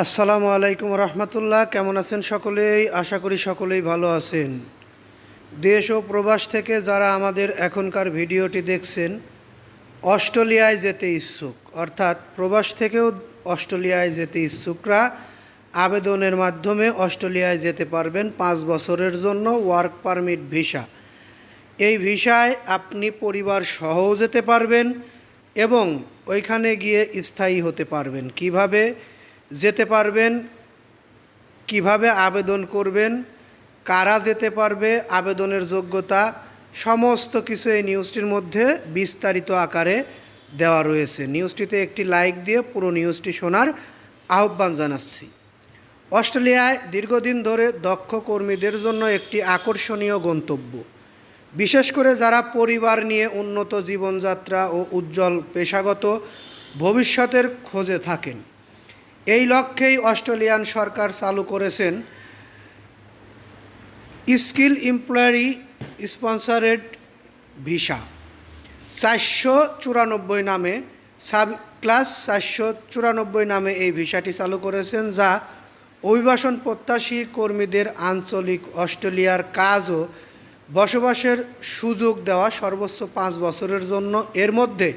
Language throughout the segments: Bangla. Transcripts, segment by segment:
আসসালামু আলাইকুম রহমতুল্লাহ, কেমন আছেন সকলেই? আশা করি সকলেই ভালো আছেন। দেশ ও প্রবাস থেকে যারা আমাদের এখনকার ভিডিওটি দেখছেন, অস্ট্রেলিয়ায় যেতে ইচ্ছুক, অর্থাৎ প্রবাস থেকেও অস্ট্রেলিয়ায় যেতে ইচ্ছুকরা আবেদনের মাধ্যমে অস্ট্রেলিয়ায় যেতে পারবেন পাঁচ বছরের জন্য ওয়ার্ক পারমিট ভিসা। এই ভিসায় আপনি পরিবার সহও যেতে পারবেন এবং ওইখানে গিয়ে স্থায়ী হতে পারবেন। কীভাবে? যেতে পারবেন, কীভাবে আবেদন করবেন, কারা যেতে পারবে, আবেদনের যোগ্যতা, সমস্ত কিছু এই নিউজটির মধ্যে বিস্তারিত আকারে দেওয়া রয়েছে। নিউজটিতে একটি লাইক দিয়ে পুরো নিউজটি শোনার আহ্বান জানাচ্ছি। অস্ট্রেলিয়ায় দীর্ঘদিন ধরে দক্ষ কর্মীদের জন্য একটি আকর্ষণীয় গন্তব্য। বিশেষ করে যারা পরিবার নিয়ে উন্নত জীবনযাত্রা ও উজ্জ্বল পেশাগত ভবিষ্যতের খোঁজে থাকেন। এই লক্ষ্যেই অস্ট্রেলিয়ান সরকার চালু করেছেন স্কিল এমপ্লয়ারি স্পন্সারেড ভিসা। চারশো চুরানব্বই নামে সাব ক্লাস চারশো চুরানব্বই নামে এই ভিসাটি চালু করেছেন, যা অভিবাসন প্রত্যাশী কর্মীদের আঞ্চলিক অস্ট্রেলিয়ার কাজ ও বসবাসের সুযোগ দেওয়া সর্বোচ্চ পাঁচ বছরের জন্য। এর মধ্যে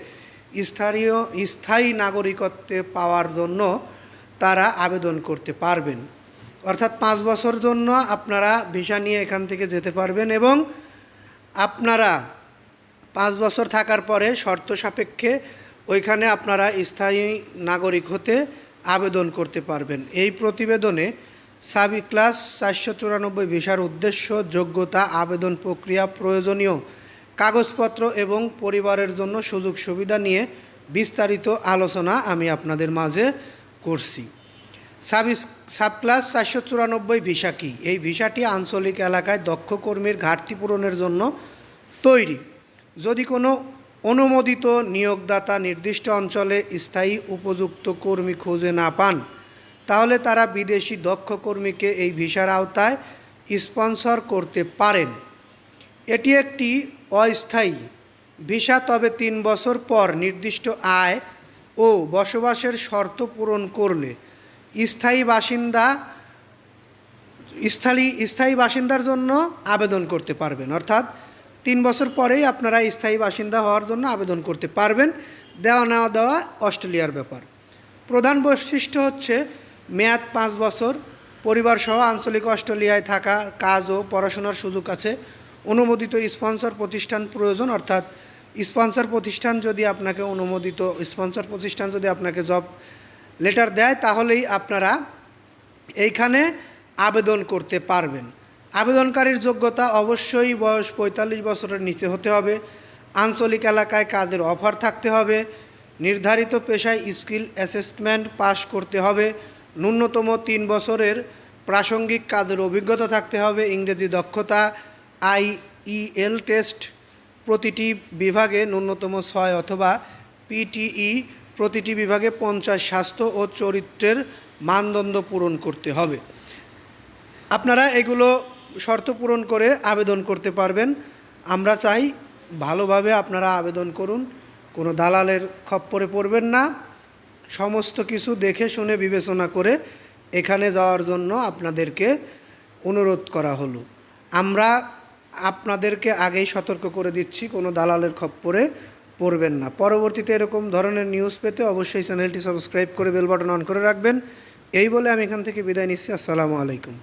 স্থানীয়, স্থায়ী নাগরিকত্বে পাওয়ার জন্য তারা আবেদন করতে পারবেন। অর্থাৎ পাঁচ বছর জন্য আপনারা ভিসা নিয়ে এখান থেকে যেতে পারবেন এবং আপনারা পাঁচ বছর থাকার পরে শর্ত সাপেক্ষে ওইখানে আপনারা স্থায়ী নাগরিক হতে আবেদন করতে পারবেন। এই প্রতিবেদনে সাবি ক্লাস চারশো চুরানব্বই ভিসার উদ্দেশ্য, যোগ্যতা, আবেদন প্রক্রিয়া, প্রয়োজনীয় কাগজপত্র এবং পরিবারের জন্য সুযোগ সুবিধা নিয়ে বিস্তারিত আলোচনা আমি আপনাদের মাঝে করছি। সাব সাব ক্লাস চারশো চুরানব্বই ভিসা কি? এই ভিসাটি আঞ্চলিক এলাকায় দক্ষ কর্মীর ঘাটতি পূরণের জন্য তৈরি। যদি কোনো অনুমোদিত নিয়োগদাতা নির্দিষ্ট অঞ্চলে স্থায়ী উপযুক্ত কর্মী খুঁজে না পান, তাহলে তারা বিদেশি দক্ষ কর্মীকে এই ভিসার আওতায় স্পন্সর করতে পারেন। এটি একটি অস্থায়ী ভিসা, তবে তিন বছর পর নির্দিষ্ট আয় ও বসবাসের শর্ত পূরণ করলে স্থায়ী বাসিন্দা স্থায়ী স্থায়ী বাসিন্দার জন্য আবেদন করতে পারবেন। অর্থাৎ তিন বছর পরেই আপনারা স্থায়ী বাসিন্দা হওয়ার জন্য আবেদন করতে পারবেন। দেওয়া নেওয়া দেওয়া অস্ট্রেলিয়ার ব্যাপার। প্রধান বৈশিষ্ট্য হচ্ছে মেয়াদ পাঁচ বছর পরিবার সহ আঞ্চলিক অস্ট্রেলিয়ায় থাকা কাজ ও পড়াশোনার সুযোগ আছে। অনুমোদিত স্পন্সর প্রতিষ্ঠান প্রয়োজন, অর্থাৎ স্পন্সর প্রতিষ্ঠান যদি আপনাকে অনুমোদিত, স্পন্সর প্রতিষ্ঠান যদি আপনাকে জব লেটার দেয়, তাহলেই আপনারা এইখানে আবেদন করতে পারবেন। আবেদনকারীর যোগ্যতা অবশ্যই বয়স পঁয়তাল্লিশ বছরের নিচে হতে হবে। আঞ্চলিক এলাকায় কাজের অফার থাকতে হবে। নির্ধারিত পেশায় স্কিল অ্যাসেসমেন্ট পাশ করতে হবে। ন্যূনতম তিন বছরের প্রাসঙ্গিক কাজের অভিজ্ঞতা থাকতে হবে। ইংরেজি দক্ষতা আইইএল টেস্ট প্রতিটি বিভাগে ন্যূনতম ছয় অথবা পিটিই প্রতিটি বিভাগে পঞ্চাশ স্বাস্থ্য ও চরিত্রের মানদণ্ড পূরণ করতে হবে। আপনারা এগুলো শর্ত পূরণ করে আবেদন করতে পারবেন। আমরা চাই ভালোভাবে আপনারা আবেদন করুন, কোনো দালালের খপ্পরে পড়বেন না। সমস্ত কিছু দেখে শুনে বিবেচনা করে এখানে যাওয়ার জন্য আপনাদেরকে অনুরোধ করা হলো। আমরা আপনাদেরকে আগেই সতর্ক করে দিচ্ছি, কোনো দালালের খপ্পরে পড়বেন না। পরবর্তীতে এরকম ধরনের নিউজ পেতে অবশ্যই চ্যানেলটি সাবস্ক্রাইব করে বেল বাটন অন করে রাখবেন। এই বলে আমি এখান থেকে বিদায় নিচ্ছি। আসসালামু আলাইকুম।